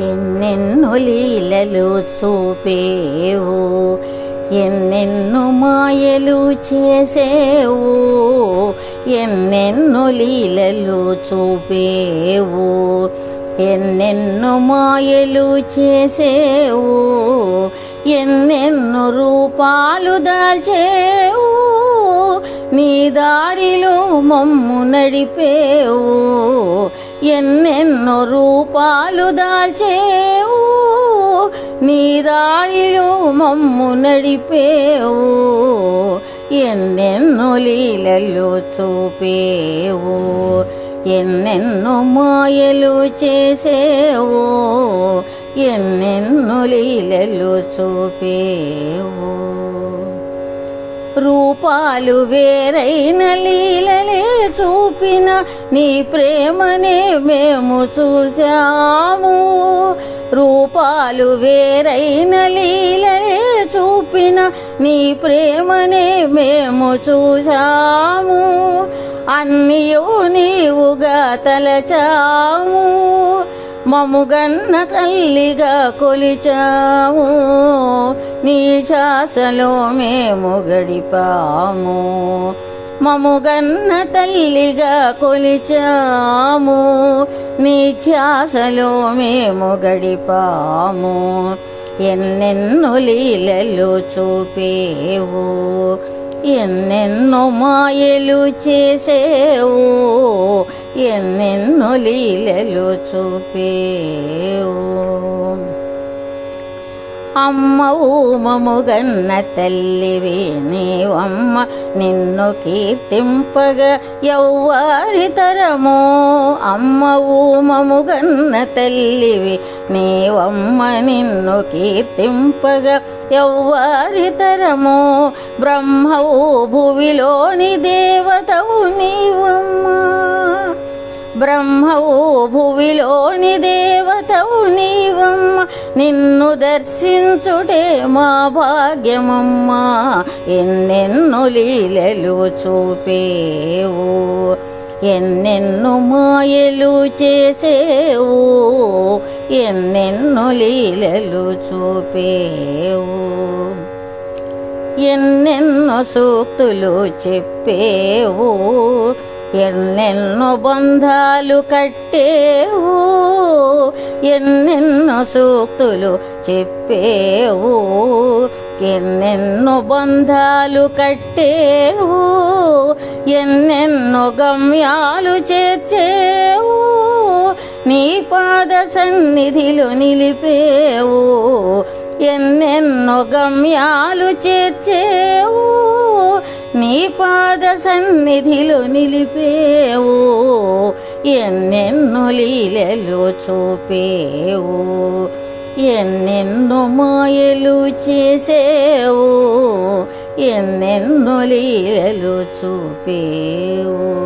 ఎన్నెన్ను లీలలు చూపేవు ఎన్నెన్ను మాయలు చేసేవు ఎన్నెన్ను లీలలు చూపేవు ఎన్నెన్ను మాయలు చేసేవు ఎన్నెన్ను రూపాలు దాల్చేవు. నీ దారిలో మమ్ము నడిపేవు. ఎన్నెన్నో రూపాలు దాల్చేవు. నీ దారిలో మమ్ము నడిపేవు. ఎన్నెన్నో లీలలు చూపేవు. ఎన్నెన్నో మాయలు చేసేవు. ఎన్నెన్నో లీలలు చూపేవు. రూపాలు వేరైన లీలలే చూపిన నీ ప్రేమనే మేము చూశాము. రూపాలు వేరైన లీలలే చూపిన నీ ప్రేమనే మేము చూశాము. అన్నియు నీవుగా తలచాము. మముగన్న తల్లిగా కొలిచావు. నీ ఛాసలో మేము గడిపాము. మముగన్న తల్లిగా కొలిచాము. నీ ఛాసలో మేము గడిపాము. ఎన్నెన్నో లీలలు చూపేవు. ఎన్నెన్నో మాయలు చేసేవు. ఎన్నెన్నో లీలలు చూపేవు. అమ్మవు మముగన్న తల్లివి నీవమ్మ నిన్ను కీర్తింపగా ఎవ్వారి తరమో. అమ్మవు మముగన్న తల్లివి నీవమ్మ నిన్ను కీర్తింపగా ఎవ్వారి బ్రహ్మవు భువిలోని దేవతవు నీవమ్మా. బ్రహ్మవు భువిలోని దేవతవు నీవమ్మ. నిన్ను దర్శించుటే మా భాగ్యమమ్మ. ఎన్నెన్ను లీలలు చూపేవు. ఎన్నెన్ను మాయలు చేసేవు. ఎన్నెన్ను లీలలు చూపేవు. ఎన్నెన్నో సూక్తులు చెప్పేవు. ఎన్నెన్నో బంధాలు కట్టేవు ఎన్నెన్నో సూక్తులు చెప్పేవు ఎన్నెన్నో బంధాలు కట్టేవు ఎన్నెన్నో గమ్యాలు చేర్చేవు నీ పాద సన్నిధిలో నిలిపేవు ఎన్నెన్నో గమ్యాలు చేర్చేవు. నీ పాద సన్నిధిలో నిలిపేవు. ఎన్నెన్నో లీలలు చూపేవు. ఎన్నెన్నో మాయలు చేసేవు. ఎన్నెన్నో లీలలు చూపేవు.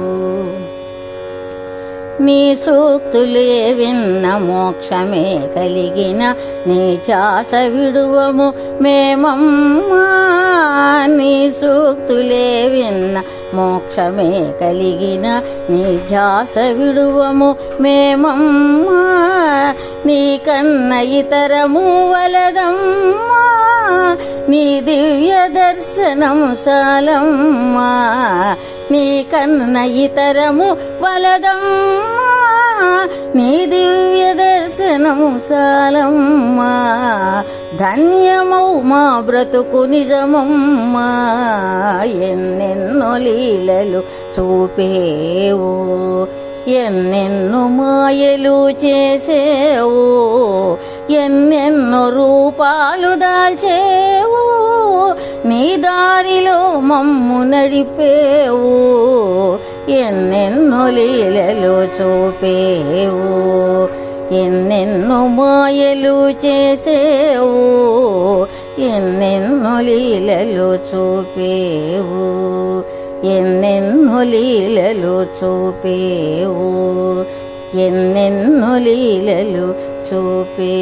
నీ సూక్తులే విన్న మోక్షమే కలిగిన నీ చాస విడువము మేమమ్మా. నీ సూక్తులే మోక్షమే కలిగిన నిజాస విడువము మేమమ్మా. నీ కన్న ఇతరము వలదమ్మా. నీ దివ్య దర్శనం సాలమ్మా. నీ కన్న ఇతరము వలదమ్మా. నీ దివ్య దర్శనం సాలమ్మా. ధన్యమౌ మా బ్రతుకు నిజమమ్మా. ఎన్నెన్నో లీలలు చూపేవు ఎన్నెన్నో మాయలు చేసేవు ఎన్నెన్నో రూపాలు దాల్చేవు నీ దారిలో మమ్ము నడిపేవు ఎన్నెన్నో లీలలు చూపేవు ఎన్నెన్నో మాయలు చేసేవు ఎన్నెన్నో లీలలు చూపేవు ఎన్నెన్నో లీలలు చూపేవు ఎన్నెన్నో లీలలు చూపే